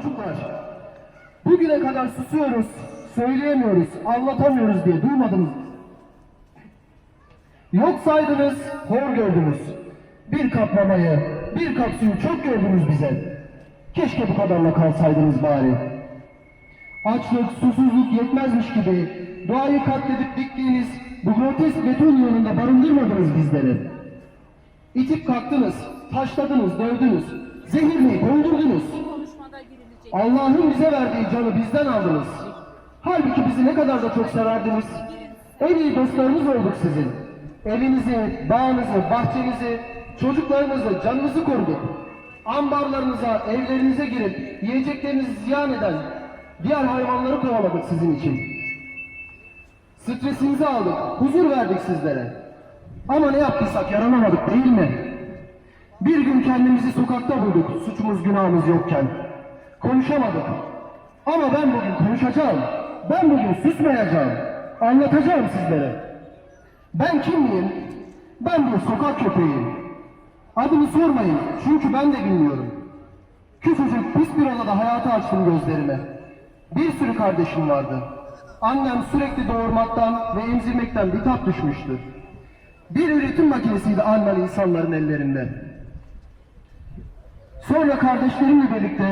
çocuklar. Bugüne kadar susuyoruz, söyleyemiyoruz, anlatamıyoruz diye duymadınız. mı? Yok saydınız, hor gördünüz. Bir kap mamayı, bir kap suyu çok gördünüz bize. Keşke bu kadarla kalsaydınız bari. Açlık, susuzluk yetmezmiş gibi doğayı katledip diktiğiniz bu grotesk beton yolunda barındırmadınız bizleri. İtip kalktınız, taşladınız, dövdünüz, zehirleyip öldürdünüz. Allah'ın bize verdiği canı bizden aldınız. Halbuki bizi ne kadar da çok severdiniz. En iyi dostlarınız olduk sizin. Evinizi, bağınızı, bahçenizi, çocuklarınızı, canınızı koruduk. Ambarlarınıza, evlerinize girip yiyeceklerinizi ziyan eden diğer hayvanları kovaladık sizin için. Stresinizi aldık, huzur verdik sizlere. Ama ne yaptıysak yaranamadık değil mi? Bir gün kendimizi sokakta bulduk suçumuz günahımız yokken. Konuşamadık. Ama ben bugün konuşacağım. Ben bugün susmayacağım. Anlatacağım sizlere. Ben kimliyim? Ben bir sokak köpeğiyim. Adımı sormayın çünkü ben de bilmiyorum. Küçücük pis bir odada hayata açtım gözlerime. Bir sürü kardeşim vardı. Annem sürekli doğurmaktan ve emzirmekten bitap düşmüştü. Bir üretim makinesiydi annem insanların ellerinde. Sonra kardeşlerimle birlikte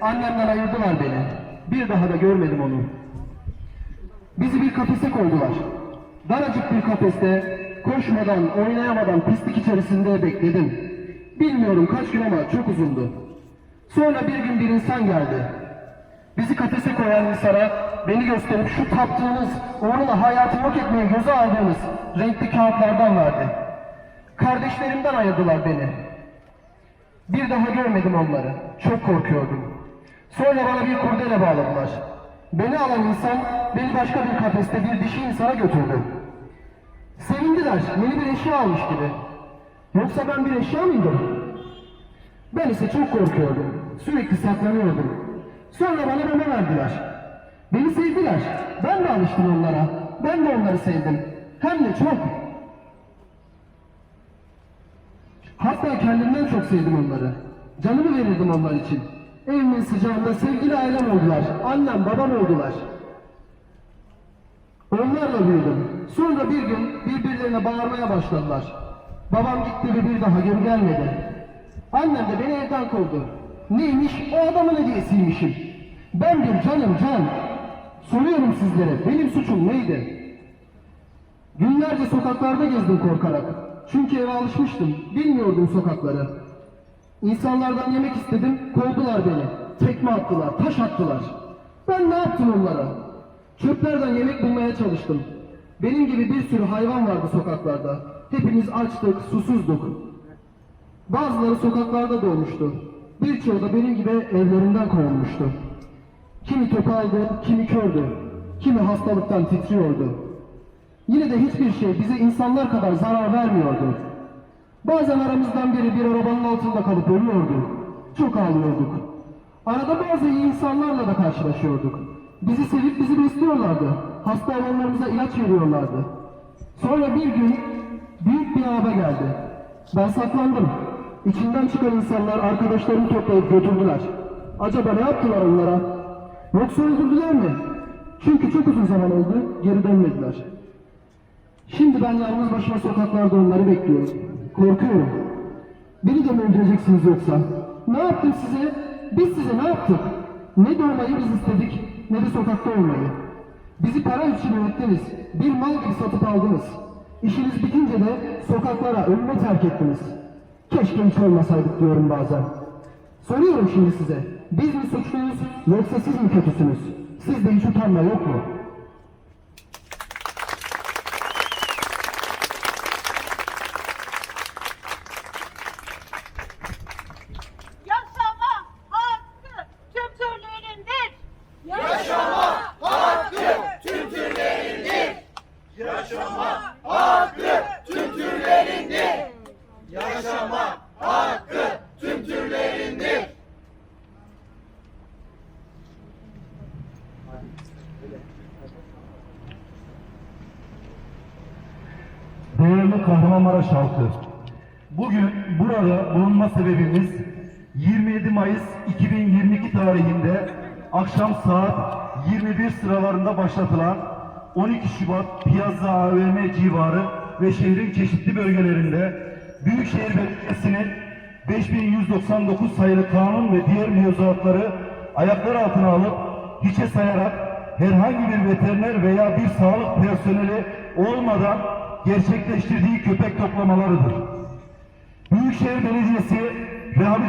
annemden ayırdılar beni. Bir daha da görmedim onu. Bizi bir kafese koydular. Daracık bir kafeste koşmadan, oynayamadan pislik içerisinde bekledim. Bilmiyorum kaç gün ama çok uzundu. Sonra bir gün bir insan geldi. Bizi kafese koyan insana beni gösterip şu taptığınız, onunla hayatı yok etmeye göze aldığınız renkli kağıtlardan verdi. Kardeşlerimden ayırdılar beni. Bir daha görmedim onları. Çok korkuyordum. Sonra bana bir kurdele bağladılar. Beni alan insan beni başka bir kafeste bir dişi insana götürdü. Sevindiler. Yeni bir eşya almış gibi. Yoksa ben bir eşya mıydım? Ben ise çok korkuyordum. Sürekli saklanıyordum. Sonra bana mama verdiler. Beni sevdiler. Ben de alıştım onlara. Ben de onları sevdim. Hem de çok. Hatta kendimden çok sevdim onları. Canımı verirdim onlar için. Evimin sıcağında sevgili ailem oldular. Annem, babam oldular. Onlarla büyüdüm. Sonra bir gün birbirlerine bağırmaya başladılar. Babam gitti ve bir daha geri gelmedi. Annem de beni evden kovdu. Neymiş? O adamın hediyesiymişim. Ben bir canım can. Soruyorum sizlere benim suçum neydi? Günlerce sokaklarda gezdim korkarak. Çünkü eve alışmıştım. Bilmiyordum sokakları. İnsanlardan yemek istedim, kovdular beni. Tekme attılar, taş attılar. Ben ne yaptım onlara? Çöplerden yemek bulmaya çalıştım. Benim gibi bir sürü hayvan vardı sokaklarda. Hepimiz açtık, susuzduk. Bazıları sokaklarda doğmuştu. Birçoğu da benim gibi evlerinden kovulmuştu. Kimi topaldı, kimi kördü. Kimi hastalıktan titriyordu. Yine de hiçbir şey bize insanlar kadar zarar vermiyordu. Bazen aramızdan biri bir arabanın altında kalıp ölüyordu. Çok ağlıyorduk. Arada bazı iyi insanlarla da karşılaşıyorduk. Bizi sevip bizi besliyorlardı. Hasta olanlarımıza ilaç veriyorlardı. Sonra bir gün büyük bir araba geldi. Ben saklandım. İçinden çıkan insanlar arkadaşlarımı toplayıp götürdüler. Acaba ne yaptılar onlara? Yoksa öldürdüler mi? Çünkü çok uzun zaman oldu, geri dönmediler. Şimdi ben yalnız başıma sokaklarda onları bekliyorum. Korkuyorum. Beni de mi öldüreceksiniz yoksa? Ne yaptım size? Biz size ne yaptık? Ne doğmayı biz istedik, ne de sokakta olmayı. Bizi para için yönettiniz. Bir mal gibi satıp aldınız. İşiniz bitince de sokaklara, ölüme terk ettiniz. Keşke hiç olmasaydık diyorum bazen. Soruyorum şimdi size. Biz mi suçluyuz, yoksa siz mi kötüsünüz? Sizde hiç utanma yok mu? Yaşama hakkı tüm türlerindir. Değerli Kahramanmaraş halkı, bugün burada bulunma sebebimiz 27 Mayıs 2022 tarihinde akşam saat 21 sıralarında başlatılan 12 Şubat Piazza AVM civarı ve şehrin çeşitli bölgelerinde Büyükşehir Belediyesi'nin 5199 sayılı kanun ve diğer mevzuatları ayaklar altına alıp hiçe sayarak herhangi bir veteriner veya bir sağlık personeli olmadan gerçekleştirdiği köpek toplamalarıdır. Büyükşehir Belediyesi rehabilitasyon